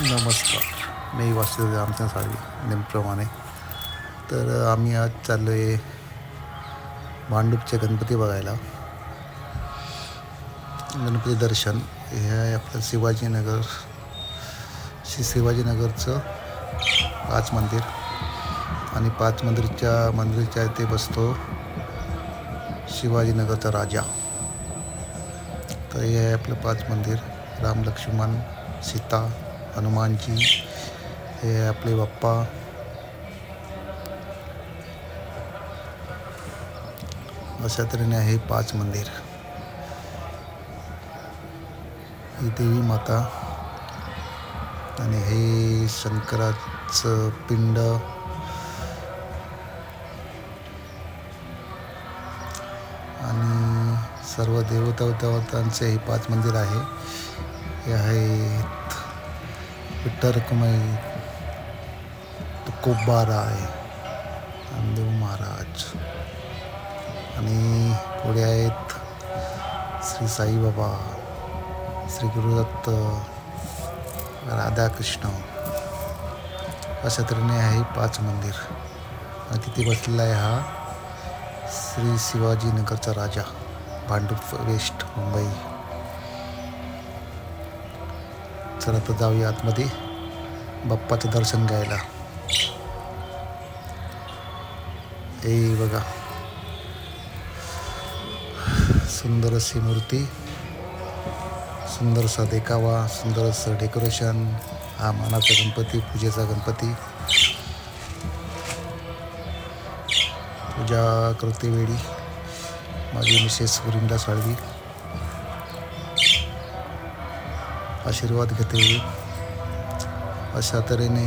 नमस्कार. मी वासुदेव रामचंद साळवी नेमप्रमाणे. तर आम्ही आज चाललो आहे भांडूपचे गणपती बघायला. गणपती दर्शन. हे आहे आपलं शिवाजीनगर श्री शिवाजीनगरचं पाच मंदिर. आणि पाच मंदिरच्या मंदिरच्या इथे बसतो शिवाजीनगरचा राजा. तर हे आहे आपलं पाच मंदिर. राम लक्ष्मण सीता. हनुमानजी हे आपले बाप्पा. अशा तऱ्हेने आहे पाच मंदिर. ही देवी माता आणि हे शंकराचं पिंड. आणि सर्व देवता देवतांचे हे पाच मंदिर आहे. हे आहे विठ्ठल रखुमाई नामदेव महाराज. आणि पुढे आहेत श्री साईबाबा श्री गुरुदत्त राधाकृष्ण. अशा तऱ्हेने आहे पाच मंदिर. आणि तिथे बसलेला आहे हा श्री शिवाजीनगरचा राजा भांडूप वेस्ट मुंबई. चला तर जाऊया आतमध्ये बाप्पाचं दर्शन घ्यायला. हे बघा. सुंदर अशी मूर्ती सुंदरसा देखावा सुंदर असं डेकोरेशन हा मानाचा गणपती पूजेचा गणपती. पूजा करते वेळी. माझी मिसेस गुरिंदा साळवी. आशीर्वाद घेते. अशा तऱ्हेने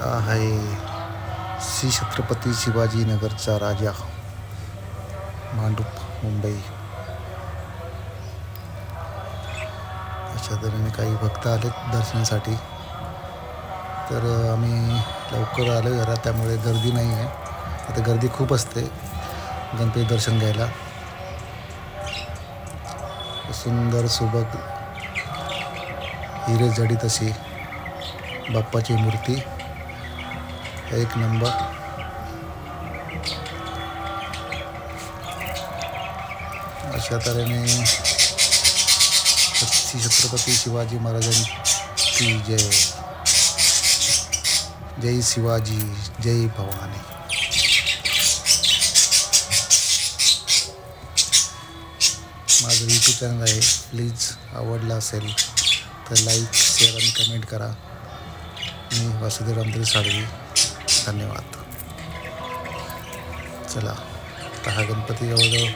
आहे श्री छत्रपती शिवाजीनगरचा राजा मांडूप मुंबई. अशा तऱ्हेने काही भक्त आलेत दर्शनासाठी. तर आम्ही लवकर आलो जरा त्यामुळे गर्दी नाही आहे. आता गर्दी खूप असते गणपती दर्शन घ्यायला. सुंदर सुबक हिरे जडित अशी बाप्पाची मूर्ती. एक नंबर. अशा तऱ्हेने श्री छत्रपती शिवाजी महाराजांची जय. जय शिवाजी जय भवानी. माझं यूट्यूब चॅनल आहे. प्लीज आवडलं असेल. तर लाईक शेअर आणि कमेंट करा. मी वासुदेव रामदेव साळवी. धन्यवाद. चला आता हा गणपती जवळजवळ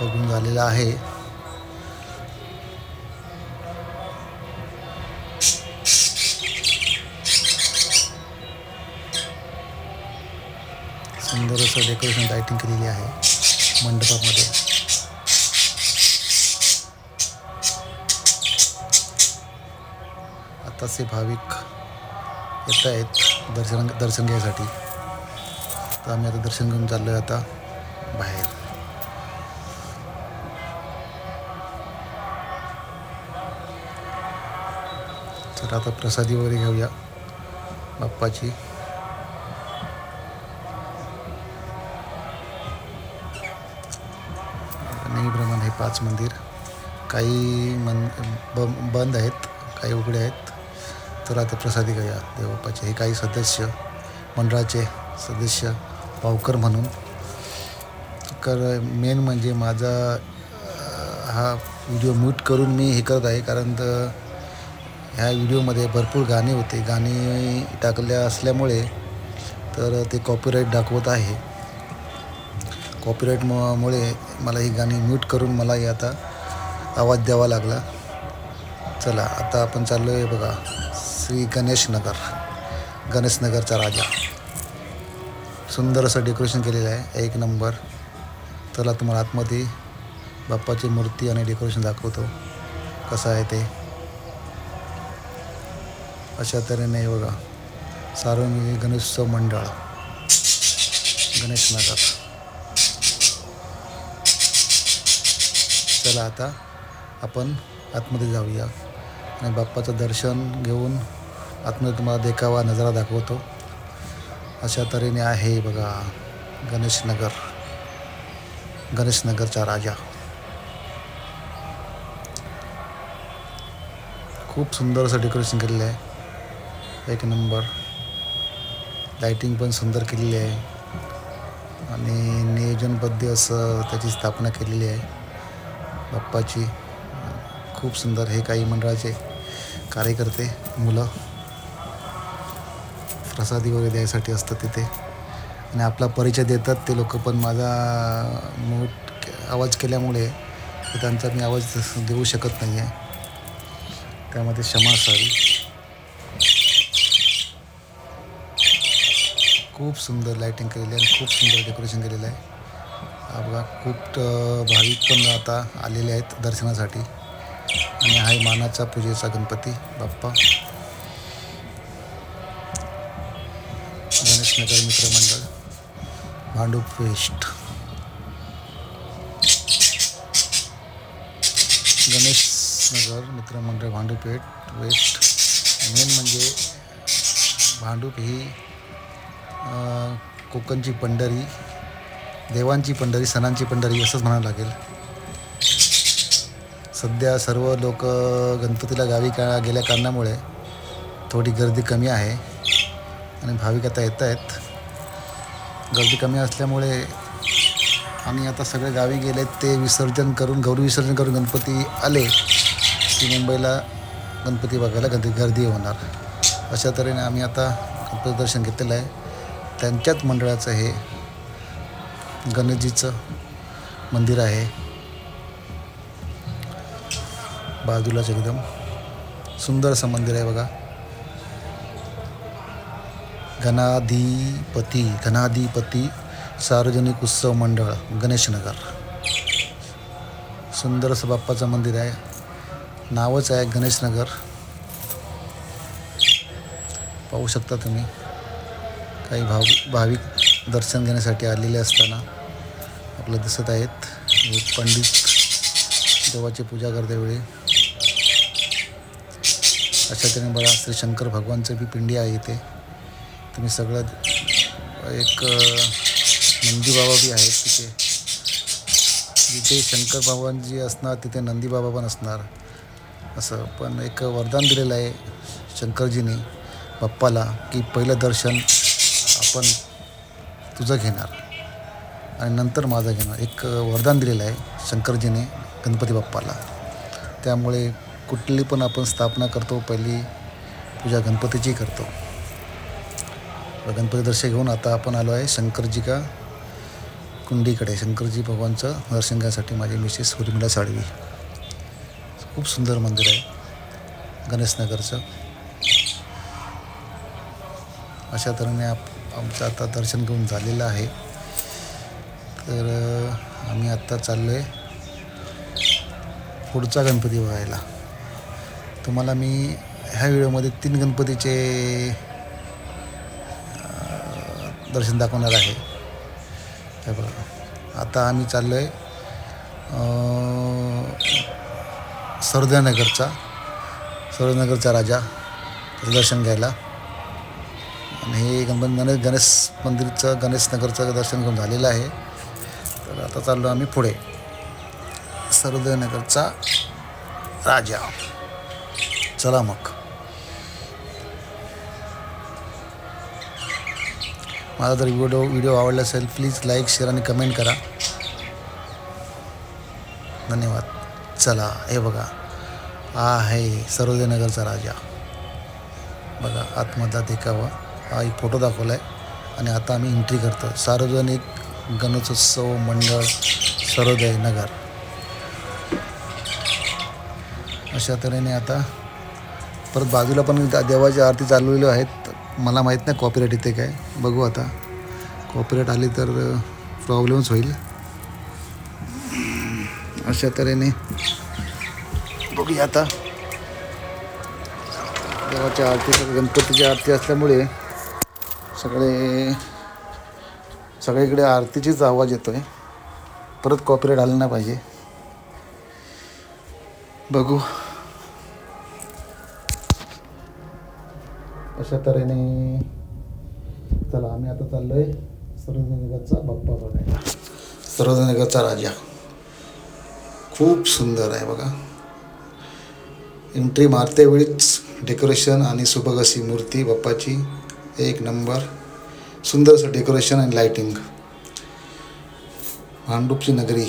बघून झालेला आहे. सुंदर असं डेकोरेशन लायटिंग केलेली आहे मंडपामध्ये. आताचे भाविक येत आहेत दर्शन दर्शन घ्यायसाठी. तर आम्ही आता दर्शन घेऊन चाललो आहे आता बाहेर. तर आता प्रसादी वगैरे घेऊया बाप्पाची. नेहमीप्रमाणे हे पाच मंदिर. काही मन ब बंद आहेत काही उघडे आहेत. तर आता प्रसादी घेऊया हे काही सदस्य मंडळाचे सदस्य पावकर म्हणून. तर मेन म्हणजे माझा हा व्हिडिओ म्यूट करून मी हे करत आहे कारण तर ह्या व्हिडिओमध्ये भरपूर गाणे होते. गाणी टाकल्या असल्यामुळे तर ते कॉपीराईट दाखवत आहे. कॉपीराईट मुळे मला ही गाणी म्यूट करून मला हे आता आवाज द्यावा लागला. चला आता आपण चाललो आहे बघा. श्री गणेश नगर गणेश नगरचा राजा. सुंदर असं डेकोरेशन केलेलं आहे. एक नंबर चला तुम्हाला आतमध्ये बाप्पाची मूर्ती आणि डेकोरेशन दाखवतो. कसं आहे ते? अशा तऱ्हेने बघा. सार्वजनिक गणेशोत्सव मंडळ. गणेश नगर. चला आता आपण आतमध्ये जाऊया. आणि बाप्पाचं दर्शन घेऊन आतमध्ये तुम्हाला देखावा नजारा दाखवतो. अशा तऱ्हेने आहे बघा गणेशनगर गणेशनगरचा राजा. खूप सुंदर असं डेकोरेशन केलेलं आहे. एक नंबर. लाईटिंग पण सुंदर केलेली आहे. आणि नियोजनबद्ध असं त्याची स्थापना केलेली आहे. बाप्पाची. खूप सुंदर हे काही मंडळाचे कार्यकर्ते मुलं. प्रसादी वगैरे द्यायसाठी असतात तिथे. आणि आपला परिचय देतात ते लोक. पण माझा मोठ आवाज केल्यामुळे ते त्यांचा मी आवाज देऊ शकत नाही आहे त्यामध्ये क्षमा असावी. खूप सुंदर लाईटिंग केलेली आहे आणि खूप सुंदर डेकोरेशन केलेलं आहे. बघा खूप भाविक पण आता आलेले आहेत दर्शनासाठी. आणि हा आहे मानाचा पूजेचा गणपती बाप्पा. गणेशनगर मित्रमंडळ. भांडूप वेस्ट. गणेशनगर मित्रमंडळ भांडूपेठ वेस्ट. मेन म्हणजे भांडूप ही कोकणची पंढरी देवांची पंढरी सणांची पंढरी असंच म्हणावं लागेल. सध्या सर्व लोक गणपतीला गावी का गेल्या कारणामुळे थोडी गर्दी कमी आहे. आणि भाविक आता येत आहेत. गर्दी कमी असल्यामुळे आणि आता सगळे गावी गेले ते विसर्जन करून गौरी विसर्जन करून गणपती आले. की मुंबईला गणपती बघायला गर्दी गर्दी होणार. अशा तऱ्हेने आम्ही आता गणपती दर्शन घेतलेलं आहे. त्यांच्याच मंडळाचं हे गणेशजीचं मंदिर आहे. बाजूलाच एकदम सुंदर असं मंदिर आहे बघा. घनाधिपती घनाधिपती सार्वजनिक उत्सव मंडळ गणेशनगर. सुंदर असं बाप्पाचं मंदिर आहे. नावच आहे गणेशनगर. पाहू शकता तुम्ही. काही भाव भाविक दर्शन घेण्यासाठी आलेले असताना आपलं दिसत आहेत. पंडित देवाची पूजा करतेवेळी अशा तऱ्हेने बघा श्री शंकर भगवानचं बी पिंडी आहे इथे. तुम्ही सगळं एक नंदीबाबा बी आहेत तिथे. जिथे शंकर जी असणार तिथे नंदीबाबा पण असणार. असं पण एक वरदान दिलेलं आहे शंकरजीने बाप्पाला की पहिलं दर्शन आपण तुझं घेणार आणि नंतर माझं घेणार. एक वरदान दिलेलं आहे शंकरजीने गणपती बाप्पाला. त्यामुळे कुठली पण आपण स्थापना करतो पहिली पूजा गणपतीची करतो. गणपती दर्शन घेऊन आता आपण आलो आहे शंकरजी का कुंडीकडे. शंकरजी भगवानचं दर्शन घ्यायसाठी माझी मिसेस उर्मिला साळवी. खूप सुंदर मंदिर आहे. गणेशनगरचं. अशा तऱ्हेने आप आमचं आता दर्शन घेऊन झालेलं आहे. तर आम्ही आत्ता चाललो आहे पुढचा गणपती बघायला. तुम्हाला मी ह्या व्हिडिओमध्ये तीन गणपतीचे दर्शन दाखवणार आहे. हे बघा. आता आम्ही चाललो आहे सरदानगरचा सरदानगरचा राजा त्याचं दर्शन घ्यायला. आणि हे गणपती गणेश गणेश मंदिरचं गणेशनगरचं दर्शन घेऊन झालेलं आहे. तर आता चाललो आम्ही पुढे. सरदयनगरचा राजा. चला मग. माझा जर व्हिडिओ व्हिडिओ आवडला असेल प्लीज लाईक शेअर आणि कमेंट करा. धन्यवाद. चला हे बघा. हा आहे सरोदयनगरचा राजा. बघा आतमधला देखावा हा एक फोटो दाखवला आहे आणि आता आम्ही एंट्री करतो. सार्वजनिक गणेशोत्सव मंडळ सरोदय नगर अशा तऱ्हेने आता परत बाजूला पण देवाची आरती चालवलेली आहेत. मला माहीत नाही कॉपीराईट इथे काय. बघू आता. कॉपीराईट आली तर प्रॉब्लेमच होईल. अशा तऱ्हेने. बघूया आता. देवाच्या आरती गणपतीची आरती असल्यामुळे सगळे सगळीकडे आरतीचीच आवाज येतो आहे परत कॉपीराईट आलं नाही पाहिजे. बघू. अशा तऱ्हेने चला आम्ही आता चाललोय सरोजनगरचा बाप्पा बघायला. सरोजनगरचा राजा. खूप सुंदर आहे बघा. एंट्री मारते वेळीच डेकोरेशन आणि सुबक अशी मूर्ती बाप्पाची एक नंबर सुंदर असं डेकोरेशन आणि लाईटिंग भांडूपची नगरी.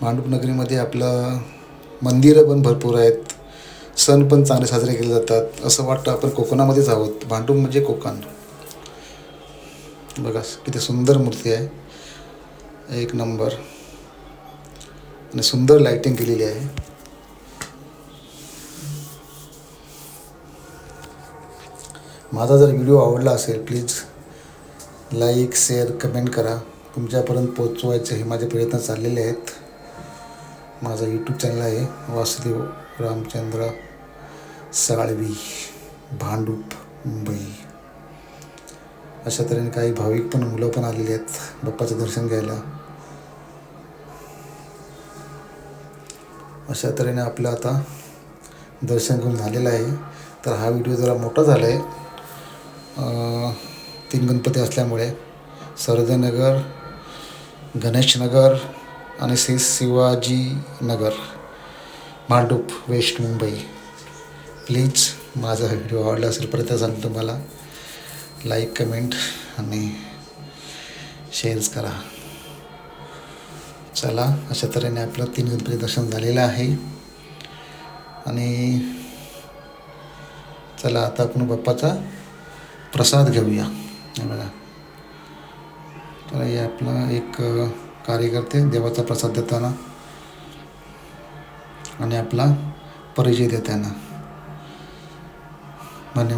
भांडूप नगरीमध्ये आपलं मंदिरं पण भरपूर आहेत. सण पण चांगले साजरे केले जातात. असं वाटतं आपण कोकणामध्येच आहोत भांडूप म्हणजे कोकण. बघा किती सुंदर मूर्ती आहे. एक नंबर. आणि सुंदर लाईटिंग केलेली आहे. माझा जर व्हिडिओ आवडला असेल प्लीज लाईक शेअर कमेंट करा. तुमच्यापर्यंत पोचवायचे हे माझे प्रयत्न चाललेले आहेत. माझा यूट्यूब चॅनल आहे वासुदेव रामचंद्र. साळवी भांडूप मुंबई. अशा तऱ्हेने काही भाविक पण मुलं पण आलेली आहेत बाप्पाचं दर्शन घ्यायला. अशा तऱ्हेने आपलं आता दर्शन घेऊन झालेलं आहे. तर हा व्हिडिओ जरा मोठा झाला आहे तीन गणपती असल्यामुळे सरदनगर गणेशनगर आणि श्री शिवाजी नगर भांडूप वेस्ट मुंबई. प्लीज माझा व्हिडिओ आवडला असेल परत सांगतो तुम्हाला. लाईक कमेंट आणि शेअर्स करा. चला अशा तऱ्हेने आपलं तीन गणपती दर्शन झालेलं आहे. आणि चला आता आपण बाप्पाचा प्रसाद घेऊया. बघा. तर हे आपलं एक कार्यकर्ते देवाचा प्रसाद देताना आणि आपला परिचय देताना. धन्यवाद